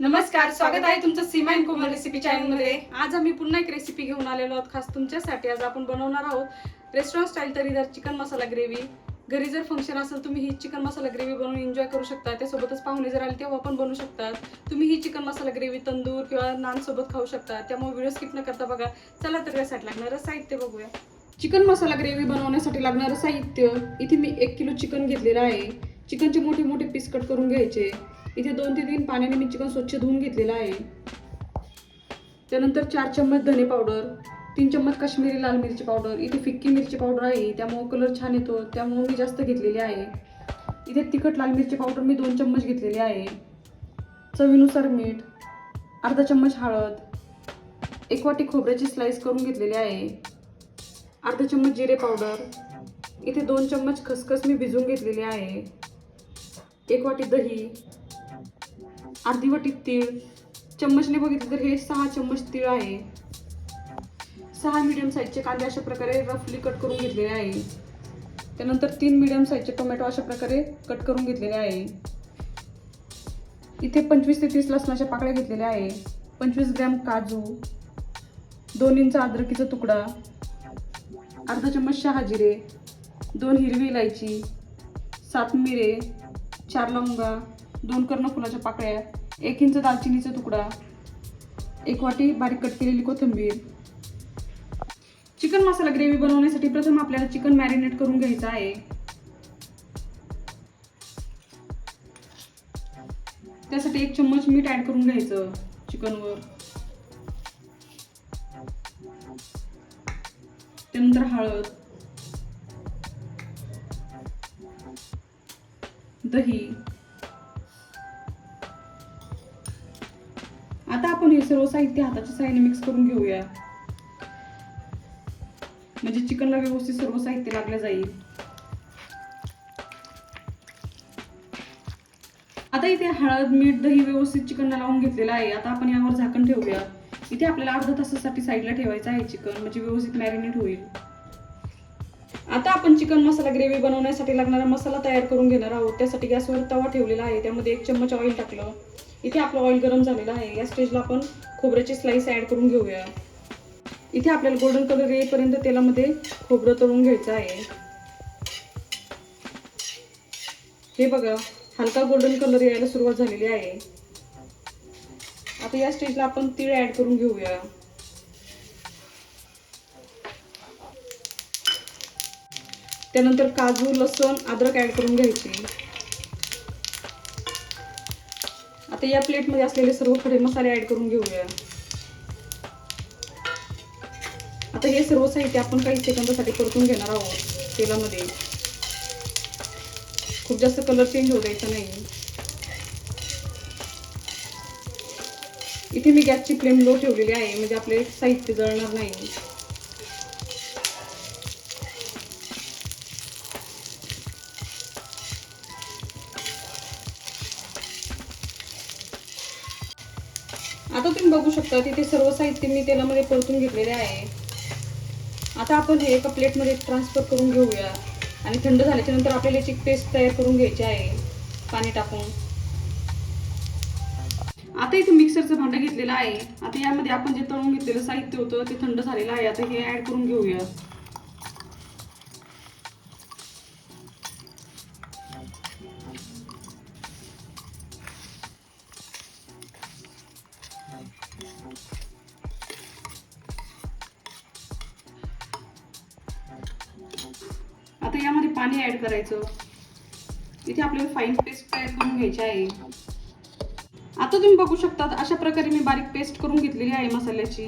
नमस्कार स्वागत आहे तुमचं सीमा अँड कोमल रेसिपी चॅनलमध्ये आज आम्ही पुन्हा एक रेसिपी घेऊन आलेलो आहोत खास तुमच्यासाठी. आज आपण बनवणार आहोत रेस्टॉरंट स्टाईल तरीदार चिकन मसाला ग्रेव्ही घरी जर फंक्शन असेल तुम्ही ही चिकन मसाला ग्रेव्ही बनवून एन्जॉय करू शकता. त्यासोबतच पाहुणे जर आले तेव्हा पण बनवू शकता. तुम्ही ही चिकन मसाला ग्रेव्ही तंदूर किंवा नान सोबत खाऊ शकता. त्यामुळे व्हिडिओ स्किप न करता बघा. चला तर यासाठी लागणारं साहित्य बघूया. चिकन मसाला ग्रेव्ही बनवण्यासाठी लागणारं साहित्य इथे मी एक किलो चिकन घेतलेलं आहे. चिकनचे मोठे मोठे पीस कट करून घ्यायचे. इथे दोन ते तीन पाण्याने मी चिकन स्वच्छ धुवून घेतलेलं आहे. त्यानंतर चार चम्मच धने पावडर तीन चम्मच काश्मीरी लाल मिरची पावडर इथे फिक्की मिरची पावडर आहे त्यामुळं कलर छान येतो त्यामुळं मी जास्त घेतलेली आहे. इथे तिखट लाल मिरची पावडर मी दोन चम्मच घेतलेली आहे. चवीनुसार मीठ अर्धा चम्मच हळद एक वाटी खोबऱ्याची स्लाईस करून घेतलेली आहे. अर्धा चम्मच जिरे पावडर इथे दोन चम्मच खसखस मी भिजवून घेतलेली आहे. एक वाटी दही अर्धी वाटी तीळ. चम्मचने बघितलं तर हे सहा चम्मच तीळ आहे. सहा मीडियम साईजचे कांदे अशा प्रकारे रफली कट करून घेतलेले आहे. त्यानंतर तीन मीडियम साईजचे टोमॅटो अशा प्रकारे कट करून घेतलेले आहे. इथे पंचवीस ते तीस लसणाच्या पाकळ्या घेतलेल्या आहे. पंचवीस ग्रॅम काजू दोन इंच अद्रकीचा तुकडा अर्धा चम्मच शहा जिरे दोन हिरवी इलायची सात मिरे चार लवंगा दोन कर्ण फुलाच्या पाकळ्या एक इंच दालचिनीचा तुकडा एक वाटी बारीक कट केलेली कोथिंबीर. चिकन मसाला ग्रेव्ही बनवण्यासाठी प्रथम आपल्याला चिकन मॅरिनेट करून घ्यायचं आहे. त्यासाठी एक चम्मच मीठ ऍड करून घ्यायचं चिकनवर. त्यानंतर हळद दही आपण हे सर्व साहित्य हाताच्या साहाय्याने मिक्स करून घेऊया. म्हणजे चिकनला व्यवस्थित सर्व साहित्य लागलं जाईल. आता इथे हळद मीठ दही व्यवस्थित चिकनला लावून घेतलेलं आहे. आता आपण यावर झाकण ठेवूया. इथे आपल्याला अर्धा तासासाठी साईडला ठेवायचं आहे चिकन म्हणजे व्यवस्थित मॅरिनेट होईल. आता आपण चिकन मसाला ग्रेव्ही बनवण्यासाठी लागणारा मसाला तयार करून घेणार आहोत. त्यासाठी गॅसवर तवा ठेवलेला आहे. त्यामध्ये एक चम्मच ऑइल टाकलं. इथे आपलं ऑइल गरम झालेलं आहे. या स्टेजला आपण खोबऱ्याची स्लाइस ऍड करून घेऊया. इथे आपल्याला गोल्डन कलर येईपर्यंत तेलामध्ये खोबरं तळून घ्यायचं आहे. हे बघा हलका गोल्डन कलर यायला सुरुवात झालेली आहे. आता या स्टेजला आपण तीळ ऍड करून घेऊया. त्यानंतर काजू लसूण अद्रक ऍड करून घ्यायची. आता या प्लेटमध्ये असलेले सर्व खडे मसाले ऍड करून घेऊया. आता हे सर्व साहित्य आपण काही सेकंदासाठी परतून घेणार आहोत तेलामध्ये. खूप जास्त कलर चेंज होऊ द्यायचा नाही. इथे मी गॅसची फ्लेम लो ठेवलेली आहे म्हणजे आपले साहित्य जळणार नाही. आता तुम्ही बघू शकता तिथे सर्व साहित्य मी तेलामध्ये परतून घेतलेले आहे. आता आपण हे एका प्लेटमध्ये ट्रान्सफर करून घेऊया. आणि थंड झाल्याच्यानंतर आपल्याला याची पेस्ट तयार करून घ्यायची आहे. पाणी टाकून. आता इथे मिक्सरचं भांडं घेतलेलं आहे. आता यामध्ये आपण जे तळून घेतलेलं साहित्य होतं ते थंड झालेलं आहे. आता हे ऍड करून घेऊया. पाणी ऍड करायचं. इथे आपल्याला फाईन पेस्ट तयार करून घ्यायची आहे. आता तुम्ही बघू शकता अशा प्रकारे मी बारीक पेस्ट करून घेतलेली आहे मसाल्याची.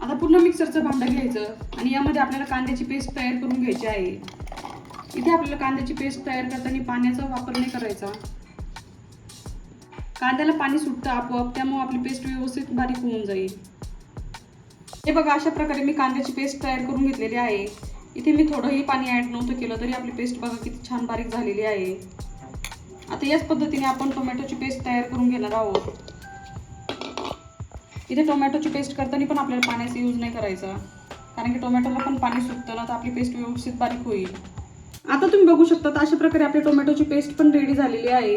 आता पूर्ण मिक्सरचं भांडं घ्यायचं आणि यामध्ये आपल्याला कांद्याची पेस्ट तयार करून घ्यायची आहे. इथे आपल्याला कांद्याची पेस्ट तयार करताना पाण्याचा वापर नाही करायचा. कांद्याला पाणी सुटतं आपोआप त्यामुळे आपली पेस्ट व्यवस्थित बारीक होऊन जाईल. हे बघा अशा प्रकारे मी कांद्याची पेस्ट तयार करून घेतलेली आहे. इथे मी थोडंही पाणी ऍड नव्हतं केलं तरी आपली पेस्ट बघा किती छान बारीक झालेली आहे. आता याच पद्धतीने आपण टोमॅटोची पेस्ट तयार करून घेणार आहोत. इथे टोमॅटोची पेस्ट करताना पण आपल्याला पाण्याचा यूज नाही करायचा. कारण की टोमॅटोला पण पाणी सुटतं ना तर आपली पेस्ट व्यवस्थित बारीक होईल. आता तुम्ही बघू शकता अशा प्रकारे आपली टोमॅटोची पेस्ट पण रेडी झालेली आहे.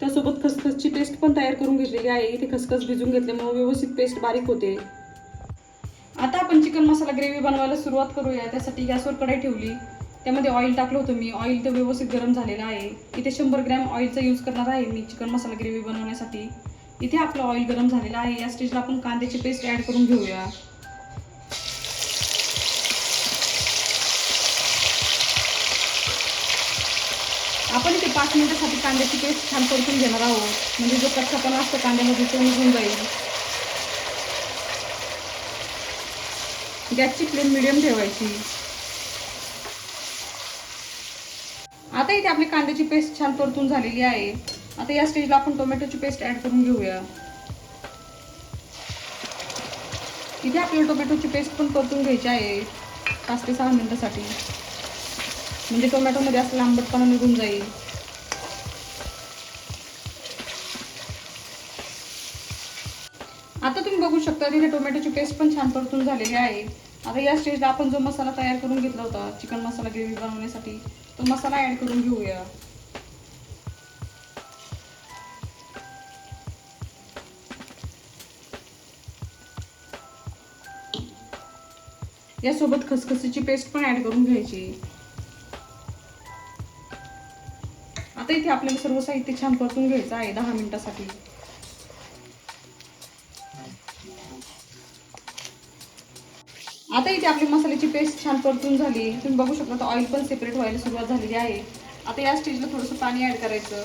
त्यासोबत खसखसची पेस्ट पण तयार करून घेतलेली आहे. इथे खसखस भिजून घेतल्यामुळे व्यवस्थित पेस्ट बारीक होते. आता आपण चिकन मसाला ग्रेव्ही बनवायला सुरुवात करूया. त्यासाठी गॅसवर कढाई ठेवली. त्यामध्ये ऑइल टाकलं होतं मी. ऑइल तर व्यवस्थित गरम झालेलं आहे. इथे शंभर ग्रॅम ऑइलचा यूज करणार आहे मी चिकन मसाला ग्रेव्ही बनवण्यासाठी. इथे आपलं ऑइल गरम झालेलं आहे. या स्टेजला आपण कांद्याची पेस्ट ॲड करून घेऊया. आपण इथे पाच मिनिटासाठी कांद्याची पेस्ट छान परतून घेणार आहोत. म्हणजे जो कच्चापणा असतो कांद्यामध्ये तो निघून जाईल. गॅसची फ्लेम मिडियम ठेवायची. आता इथे आपली कांद्याची पेस्ट छान परतून झालेली आहे. आता या स्टेजला आपण टोमॅटोची पेस्ट ऍड करून घेऊया. इथे आपल्याला टोमॅटोची पेस्ट पण परतून घ्यायची आहे. पाच ते सहा मिनिटासाठी. म्हणजे टोमॅटोमध्ये असं आंबटपणा निघून जाईल. आता तुम्ही बघू शकता तिथे टोमॅटोची पेस्ट पण छान परतून झालेली आहे. आता या स्टेजला आपण जो मसाला तयार करून घेतला होता चिकन मसाला ग्रेव्ही बनवण्यासाठी तो मसाला ऍड करून घेऊया. यासोबत खसखसीची पेस्ट पण ऍड करून घ्यायची. आता इथे आपल्याला सर्व साहित्य छान परतून घ्यायचं आहे दहा मिनिटासाठी. आता इथे आपली मसाल्याची पेस्ट छान परतून झाली. तुम्ही बघू शकता ऑइल पण सेपरेट व्हायला सुरुवात झालेली आहे. आता या स्टेजला थोडंसं पाणी ऍड करायचं.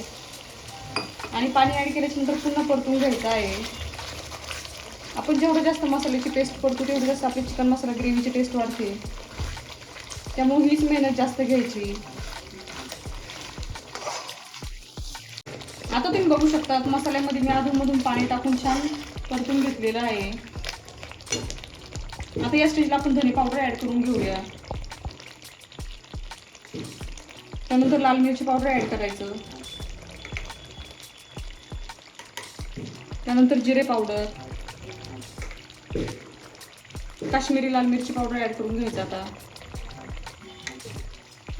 आणि पाणी ऍड केल्याच्यानंतर पुन्हा परतून घ्यायचं आहे. आपण जेवढं जास्त मसाल्याची पेस्ट करतो तेवढी जास्त आपली चिकन मसाला ग्रेव्हीची टेस्ट वाढते. त्यामुळे हीच मेहनत जास्त घ्यायची. आता तुम्ही बघू शकता मसाल्यामध्ये मी अधूनमधून पाणी टाकून छान परतून घेतलेलं आहे. आता या स्टेजला आपण धने पावडर ऍड करून घेऊया. त्यानंतर लाल मिरची पावडर ऍड करायचं. त्यानंतर जिरे पावडर. काश्मीरी लाल मिरची पावडर ऍड करून घ्यायचं आता.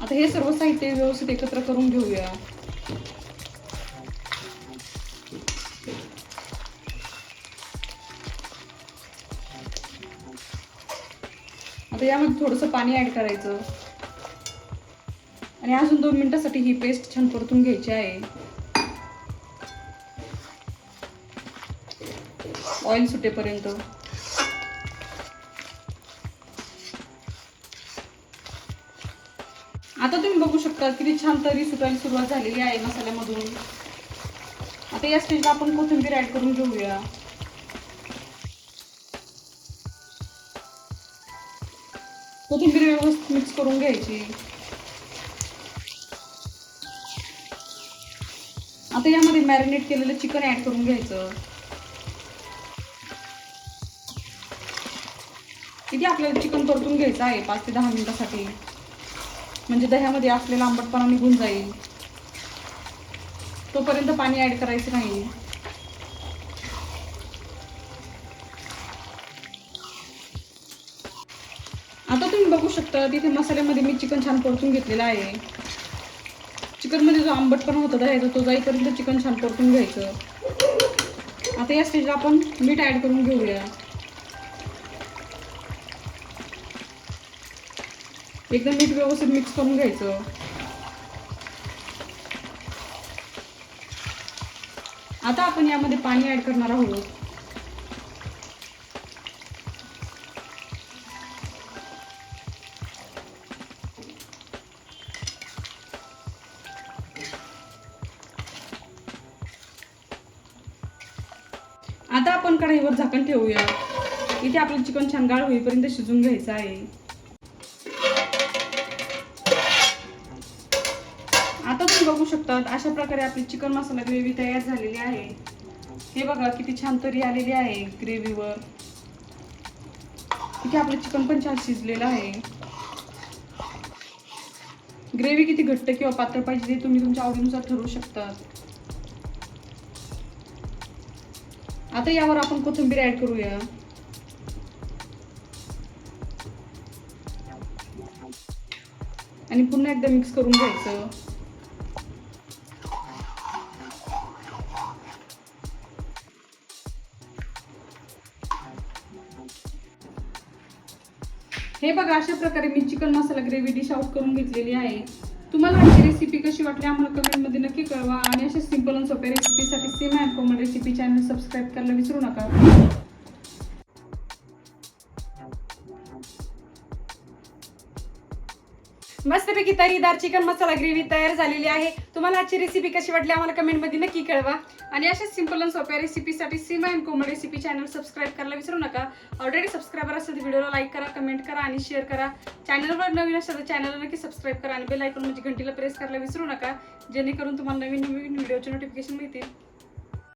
आता हे सर्व साहित्य व्यवस्थित एकत्र करून घेऊया. तर यामध्ये थोडंसं पाणी ऍड करायचं. आणि अजून दोन मिनिटासाठी ही पेस्ट छान परतून घ्यायची आहे. ऑइल सुटेपर्यंत. आता तुम्ही बघू शकता किती छान तरी सुटायला सुरुवात झालेली आहे मसाल्यामधून. आता या स्टेजला आपण कोथिंबीर ऍड करून घेऊया. कोथिंबीर व्यवस्थित मिक्स करून घ्यायची. आता यामध्ये मॅरिनेट केलेलं चिकन ऍड करून घ्यायचं. किती आपल्याला चिकन परतून घ्यायचं आहे? पाच ते दहा मिनिटासाठी. म्हणजे दह्यामध्ये असलेला आंबटपणा निघून जाईल. तोपर्यंत पाणी ऍड करायचं नाही आता तुम्ही बघू शकता. तिथे मसाल्यामध्ये मी चिकन छान परतून घेतलेलं आहे. चिकनमध्ये जो आंबटपणा होता दह्याचा तो जाईपर्यंत चिकन छान परतून घ्यायचं. आता या स्टेजला आपण मीठ ऍड करून घेऊया. एकदम मीठ व्यवस्थित मिक्स करून घ्यायचं. आता आपण यामध्ये पाणी ऍड करणार आहोत. आपण कढईवर झाकण ठेवूया. इथे आपलं चिकन छान गाळ होईपर्यंत शिजून घ्यायचं आहे. आता तुम्ही बघू शकतात अशा प्रकारे आपली चिकन मसाला ग्रेव्ही तयार झालेली आहे. हे बघा किती छान तरी आलेली आहे ग्रेव्हीवर. इथे आपलं चिकन पण छान शिजलेलं आहे. ग्रेव्ही किती घट्ट किंवा पातळ पाहिजे ते तुम्ही तुमच्या आवडीनुसार ठरवू शकतात. आता यावर आपण कोथिंबीर ऍड करूया. आणि पुन्हा एकदा मिक्स करून घ्यायचं. हे बघा अशा प्रकारे मी chicken masala gravy dish out करून घेतलेली आहे. तुम्हाला आजची रेसिपी कशी वाटली आम्हाला कमेंटमध्ये नक्की कळवा. आणि अशा सिंपल आणि सोप्या रेसिपीसाठी same and common recipe channel subscribe करायला विसरू नका. मस्तपैकी तरीदार चिकन मसाला ग्रेव्ही तयार झालेली आहे. तुम्हाला आजची रेसिपी कशी वाटली आम्हाला कमेंटमध्ये नक्की कळवा. आणि अशा सिंपल आणि सोप्या रेसिपीसाठी Seema and Komal recipe channel subscribe करायला विसरू नका. ऑलरेडी सबस्क्रायबर असेल तर व्हिडिओला लाईक करा कमेंट करा आणि शेअर करा. चॅनलवर नवीन असेल तर चॅनलला नक्की सबस्क्राईब करा आणि बेल आयकॉन म्हणजे घंटीला प्रेस करायला विसरू नका. जेणेकरून तुम्हाला नवीन नवीन व्हिडिओचे नोटिफिकेशन मिळतील.